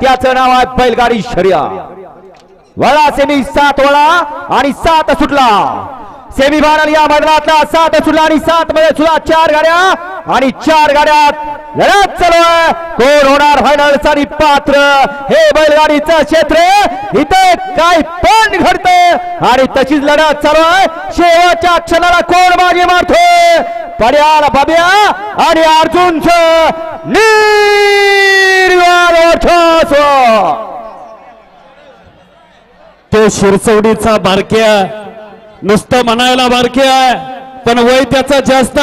त्याचं नाव आहे बैलगाडी शर्या वळा सेमी सात वळा आणि सात सुटला. सेमी फायनल या मैदानातला सात सुटला आणि सात मध्ये सुद्धा चार गाड्या आणि चार गाड्यात लढत चालू आहे. कोण होणार फायनल पात्र? हे बैलगाडीचं क्षेत्र. इथे काय पण घडतं. आणि तशीच लढत चालू आहे. शेवटच्या क्षणाला कोण मागे मारतो? पड्याल बाब्या आणि अर्जुनच नी तो शिरसवडीचा बारक्या नुसतं म्हणायला बारके आहे पण वय त्याचं जास्त.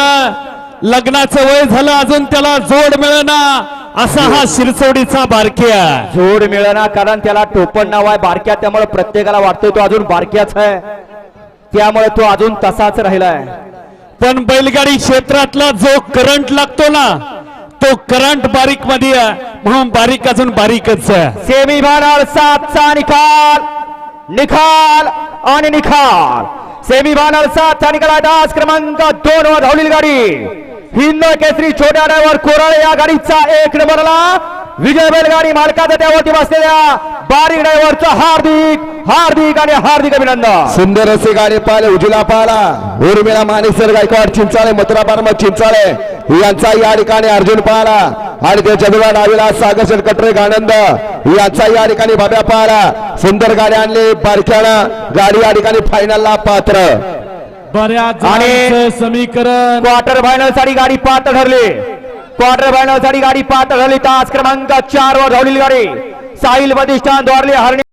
लग्नाचं वय झालं अजून त्याला जोड मिळेना असा हा शिरसवडीचा बारके आहे जोड मिळणार कारण त्याला टोपण नाव आहे बारक्या त्यामुळे प्रत्येकाला वाटतोय तो अजून बारक्याच आहे. त्यामुळे तो अजून तसाच राहिलाय. पण बैलगाडी क्षेत्रातला जो करंट लागतो ना तो करंट बारीकमध्ये आहे. म्हणून बारीक अजून बारीकच सेमी फायनल सातचा निकाल. निकाल आणि निकाल सेमी फायनल सातचा निकाल आहे दास क्रमांक दोन वर धावलेली गाडी. हिंद केसरी छोट्या ड्रायव्हर कोराळे या गाडीचा एक नंबरला विजय बैलगाडी मालकाचा त्यावरती बसलेल्या बारीक ड्रायव्हरचं हार्दिक हार्दिक आणि हार्दिक अभिनंदन. सुंदर असे गाडी पाहिले उजला पाहला उर्मिला मानेसर गायकवाड चिंचाळे मथुरा बारमा चिंचाळे. यांचा या ठिकाणी अर्जुन पाहला आणि त्याच्या दुला डावीला सागर कटरे आनंद यांचा या ठिकाणी बाब्या पाहला सुंदर गाडी आणली बारक्यानं. गाडी या ठिकाणी फायनलला पात्र. बऱ्याच समीकरण. क्वार्टर फायनलसाठी गाडी पात्र ठरली. क्वार्टर फायनलसाठी गाडी पात्र झाली तास क्रमांक चार वर धावलेली गाडी साहिल प्रतिष्ठान द्वारली हरणे